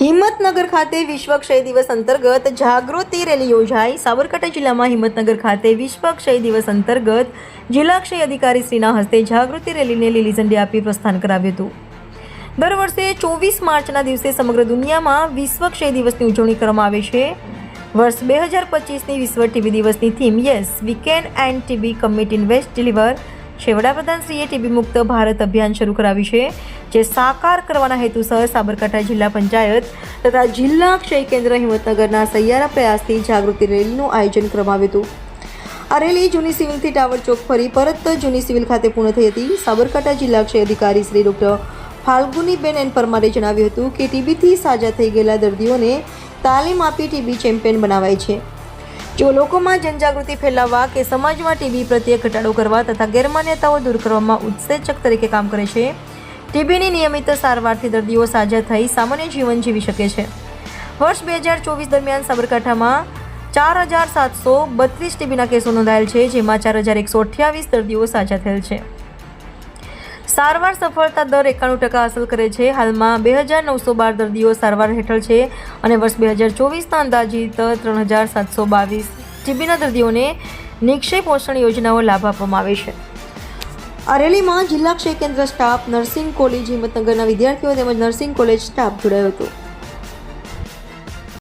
હિંમતનગર ખાતે વિશ્વ ક્ષય દિવસ અંતર્ગત જાગૃતિ રેલી યોજાઈ. સાબરકાંઠા જિલ્લામાં હિંમતનગર ખાતે વિશ્વ ક્ષય દિવસ અંતર્ગત જિલ્લા ક્ષય અધિકારી શ્રીના હસ્તે જાગૃતિ રેલીને લીલી ઝંડી આપી પ્રસ્થાન કરાવ્યું હતું. દર વર્ષે ચોવીસ માર્ચના દિવસે સમગ્ર દુનિયામાં વિશ્વ ક્ષય દિવસની ઉજવણી કરવામાં આવે છે. વર્ષ બે હજાર પચીસની વિશ્વ ટીબી દિવસની theme yes, we can end TB commit invest deliver. છે વડાપ્રધાનશ્રીએ ટીબી મુક્ત ભારત અભિયાન શરૂ કરાવ્યું છે, જે સાકાર કરવાના હેતુસર સાબરકાંઠા જિલ્લા પંચાયત તથા જિલ્લા ક્ષય કેન્દ્ર હિંમતનગરના સહિયારા પ્રયાસથી જાગૃતિ રેલીનું આયોજન કરવામાં આવ્યું હતું. આ રેલી જૂની સિવિલથી ટાવર ચોક ફરી પરત જૂની સિવિલ ખાતે પૂર્ણ થઈ હતી. સાબરકાંઠા જિલ્લા ક્ષય અધિકારી શ્રી ડૉક્ટર ફાલ્ગુનીબેન એન પરમારે જણાવ્યું હતું કે ટીબીથી સાજા થઈ ગયેલા દર્દીઓને તાલીમ આપી ટીબી ચેમ્પિયન બનાવાય છે. જો લોકોમાં જનજાગૃતિ ફેલાવવા કે સમાજમાં ટીબી પ્રત્યે ઘટાડો કરવા તથા ગેરમાન્યતાઓ દૂર કરવામાં ઉત્સેચક તરીકે કામ કરે છે, ટીબીની નિયમિત સારવારથી દર્દીઓ સાજા થઈ સામાન્ય જીવન જીવી શકે છે. વર્ષ બે હજાર ચોવીસ દરમિયાન સાબરકાંઠામાં ચાર હજાર સાતસો બત્રીસ ટીબીના કેસો નોંધાયેલ છે, જેમાં ચાર હજાર એકસો અઠ્યાવીસ દર્દીઓ સાજા થયેલ છે. સારવાર સફળતા દર એકાણું ટકા હાંસલ કરે છે. હાલમાં બે હજાર નવસો બાર દર્દીઓ સારવાર હેઠળ છે અને વર્ષ બે હજાર ચોવીસના અંદાજિત ત્રણ હજાર સાતસો બાવીસ ટીબીના દર્દીઓને નિક્ષય પોષણ યોજનાઓ લાભ આપવામાં આવે છે. આ રેલીમાં જિલ્લા ક્ષય કેન્દ્ર સ્ટાફ નર્સિંગ કોલેજ હિંમતનગરના વિદ્યાર્થીઓ તેમજ નર્સિંગ કોલેજ સ્ટાફ જોડાયો હતો.